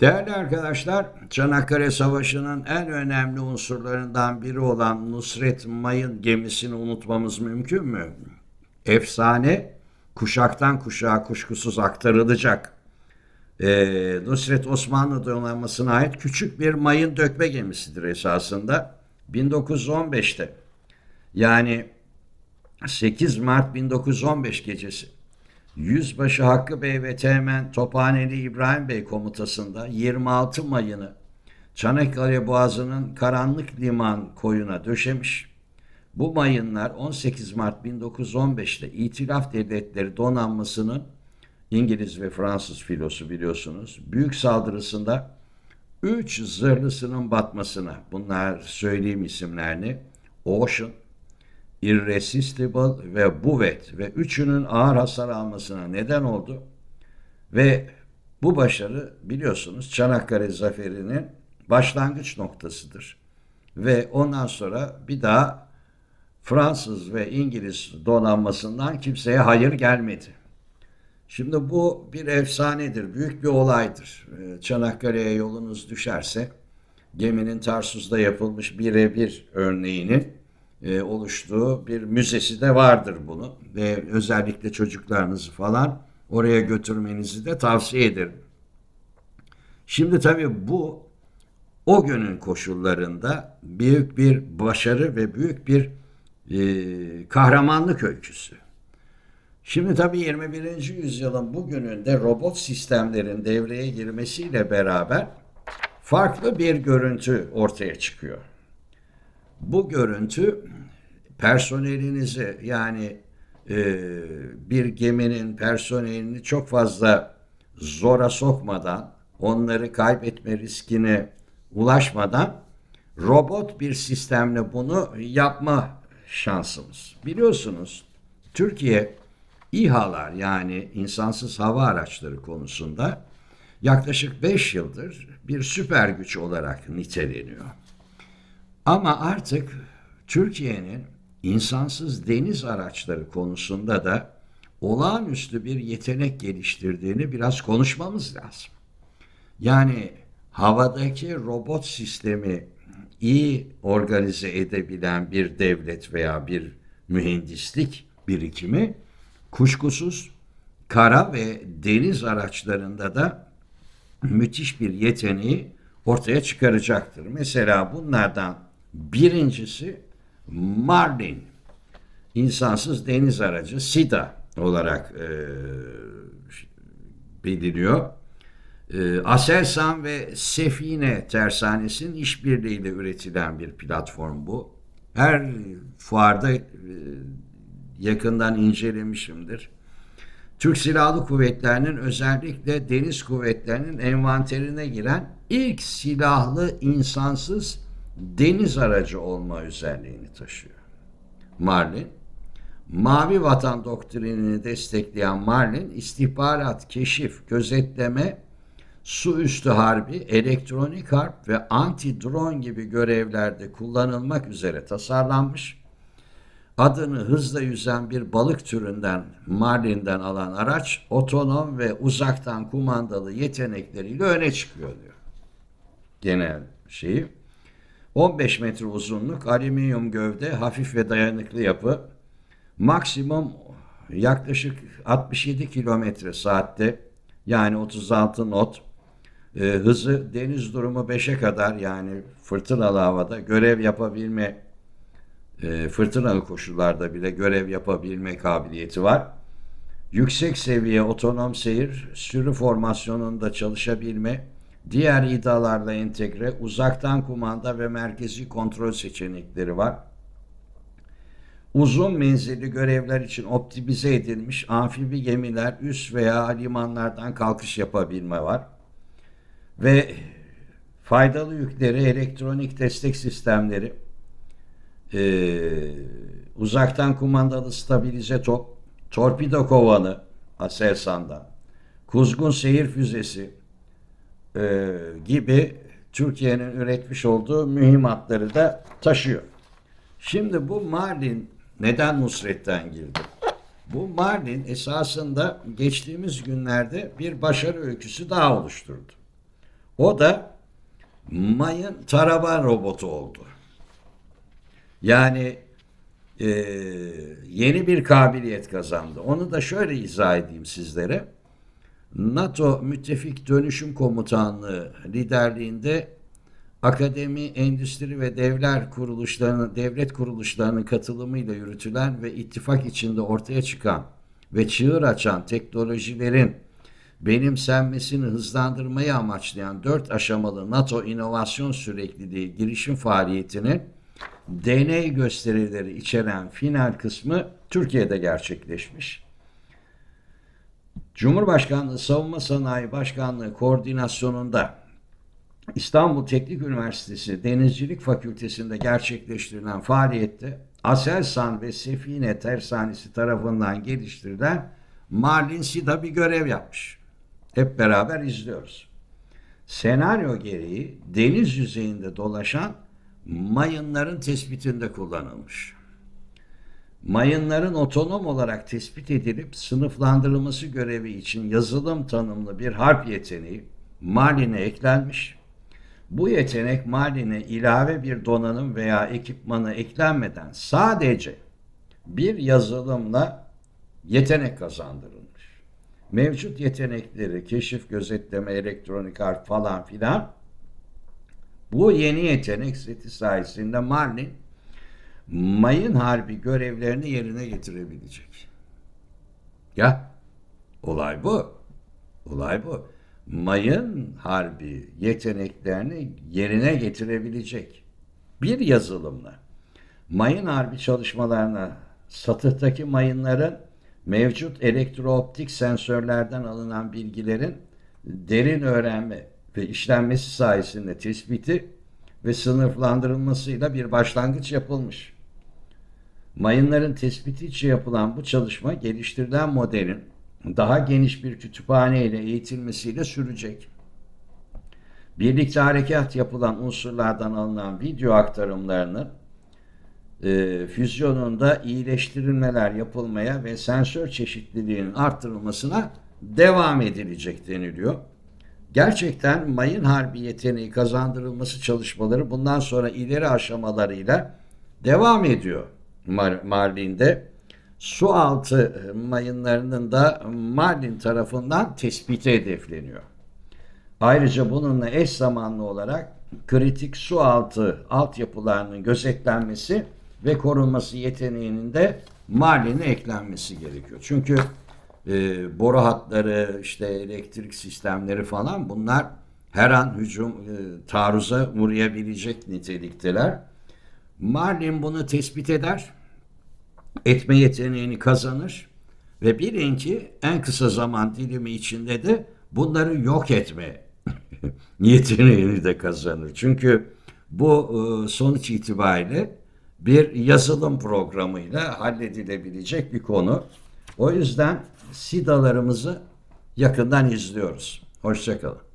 Değerli arkadaşlar, Çanakkale Savaşı'nın en önemli unsurlarından biri olan Nusret Mayın gemisini unutmamız mümkün mü? Efsane kuşaktan kuşağa kuşkusuz aktarılacak. Ee, Nusret Osmanlı donanmasına ait küçük bir mayın dökme gemisidir esasında. 1915'te yani 8 Mart 1915 gecesi Yüzbaşı Hakkı Bey ve Teğmen Tophaneli İbrahim Bey komutasında 26 Mayın'ı Çanakkale Boğazı'nın karanlık liman koyuna döşemiş. Bu mayınlar 18 Mart 1915'te İtilaf Devletleri donanmasının İngiliz ve Fransız filosu biliyorsunuz büyük saldırısında 3 zırhlısının batmasına bunlar söyleyeyim isimlerini Ocean, Irresistible ve Buvet ve üçünün ağır hasar almasına neden oldu. Ve bu başarı biliyorsunuz Çanakkale Zaferi'nin başlangıç noktasıdır. Ve ondan sonra bir daha Fransız ve İngiliz donanmasından kimseye hayır gelmedi. Şimdi bu bir efsanedir, büyük bir olaydır. Ee, Çanakkale'ye yolunuz düşerse geminin Tarsus'ta yapılmış birebir örneğinin e, oluştuğu bir müzesi de vardır bunu. Ve özellikle çocuklarınızı falan oraya götürmenizi de tavsiye ederim. Şimdi tabii bu o günün koşullarında büyük bir başarı ve büyük bir e, kahramanlık öyküsü. Şimdi tabii 21. yüzyılın bugününde robot sistemlerin devreye girmesiyle beraber farklı bir görüntü ortaya çıkıyor. Bu görüntü personelinizi yani e, bir geminin personelini çok fazla zora sokmadan, onları kaybetme riskine ulaşmadan robot bir sistemle bunu yapma şansımız. Biliyorsunuz Türkiye İHA'lar yani insansız hava araçları konusunda yaklaşık 5 yıldır bir süper güç olarak niteleniyor. Ama artık Türkiye'nin insansız deniz araçları konusunda da olağanüstü bir yetenek geliştirdiğini biraz konuşmamız lazım. Yani havadaki robot sistemi iyi organize edebilen bir devlet veya bir mühendislik birikimi kuşkusuz kara ve deniz araçlarında da müthiş bir yeteneği ortaya çıkaracaktır. Mesela bunlardan birincisi Marlin, insansız deniz aracı SIDA olarak e, biliniyor. E, Aselsan ve Sefine Tersanesi'nin işbirliğiyle üretilen bir platform bu. Her fuarda e, yakından incelemişimdir. Türk Silahlı Kuvvetleri'nin özellikle deniz kuvvetlerinin envanterine giren ilk silahlı insansız deniz aracı olma özelliğini taşıyor. Marlin, Mavi Vatan doktrinini destekleyen Marlin, istihbarat, keşif, gözetleme, su üstü harbi, elektronik harp ve anti-drone gibi görevlerde kullanılmak üzere tasarlanmış. Adını hızla yüzen bir balık türünden Marlin'den alan araç otonom ve uzaktan kumandalı yetenekleriyle öne çıkıyor diyor. Genel şeyi. 15 metre uzunluk, alüminyum gövde, hafif ve dayanıklı yapı. Maksimum yaklaşık 67 kilometre saatte yani 36 not. E, hızı deniz durumu 5'e kadar yani fırtınalı havada görev yapabilme e, fırtınalı koşullarda bile görev yapabilme kabiliyeti var. Yüksek seviye otonom seyir, sürü formasyonunda çalışabilme, diğer idalarla entegre, uzaktan kumanda ve merkezi kontrol seçenekleri var. Uzun menzilli görevler için optimize edilmiş amfibi gemiler üst veya limanlardan kalkış yapabilme var. Ve faydalı yükleri, elektronik destek sistemleri, e, uzaktan kumandalı stabilize top, torpido kovanı Aselsan'dan, kuzgun seyir füzesi e, gibi Türkiye'nin üretmiş olduğu mühimmatları da taşıyor. Şimdi bu Marlin neden Nusret'ten girdi? Bu Marlin esasında geçtiğimiz günlerde bir başarı öyküsü daha oluşturdu. O da mayın tarama robotu oldu. Yani e, yeni bir kabiliyet kazandı. Onu da şöyle izah edeyim sizlere. NATO Müttefik Dönüşüm Komutanlığı liderliğinde akademi, endüstri ve devler kuruluşlarının, devlet kuruluşlarının katılımıyla yürütülen ve ittifak içinde ortaya çıkan ve çığır açan teknolojilerin benimsenmesini hızlandırmayı amaçlayan dört aşamalı NATO inovasyon sürekliliği girişim faaliyetinin deney gösterileri içeren final kısmı Türkiye'de gerçekleşmiş. Cumhurbaşkanlığı Savunma Sanayi Başkanlığı koordinasyonunda İstanbul Teknik Üniversitesi Denizcilik Fakültesi'nde gerçekleştirilen faaliyette Aselsan ve Sefine Tersanesi tarafından geliştirilen Marlin Sida bir görev yapmış. Hep beraber izliyoruz. Senaryo gereği deniz yüzeyinde dolaşan mayınların tespitinde kullanılmış. Mayınların otonom olarak tespit edilip sınıflandırılması görevi için yazılım tanımlı bir harp yeteneği Marlin'e eklenmiş. Bu yetenek Marlin'e ilave bir donanım veya ekipmanı eklenmeden sadece bir yazılımla yetenek kazandırılmış. Mevcut yetenekleri, keşif, gözetleme, elektronik harp falan filan bu yeni yetenek seti sayesinde Marlin mayın harbi görevlerini yerine getirebilecek. Ya olay bu. Olay bu. Mayın harbi yeteneklerini yerine getirebilecek bir yazılımla mayın harbi çalışmalarına satıhtaki mayınların mevcut elektrooptik sensörlerden alınan bilgilerin derin öğrenme ve işlenmesi sayesinde tespiti ve sınıflandırılmasıyla bir başlangıç yapılmış. Mayınların tespiti için yapılan bu çalışma geliştirilen modelin daha geniş bir kütüphane ile eğitilmesiyle sürecek. Birlikte harekat yapılan unsurlardan alınan video aktarımlarının e, füzyonunda iyileştirilmeler yapılmaya ve sensör çeşitliliğinin arttırılmasına devam edilecek deniliyor. Gerçekten mayın harbi yeteneği kazandırılması çalışmaları bundan sonra ileri aşamalarıyla devam ediyor Mar Marlin'de. Su altı mayınlarının da Marlin tarafından tespiti hedefleniyor. Ayrıca bununla eş zamanlı olarak kritik su altı altyapılarının gözetlenmesi ve korunması yeteneğinin de Marlin'e eklenmesi gerekiyor. Çünkü e, boru hatları, işte elektrik sistemleri falan bunlar her an hücum, e, taarruza uğrayabilecek nitelikteler. Marlin bunu tespit eder, etme yeteneğini kazanır ve bilin ki en kısa zaman dilimi içinde de bunları yok etme yeteneğini de kazanır. Çünkü bu e, sonuç itibariyle bir yazılım programıyla halledilebilecek bir konu. O yüzden SIDA'larımızı yakından izliyoruz. Hoşçakalın.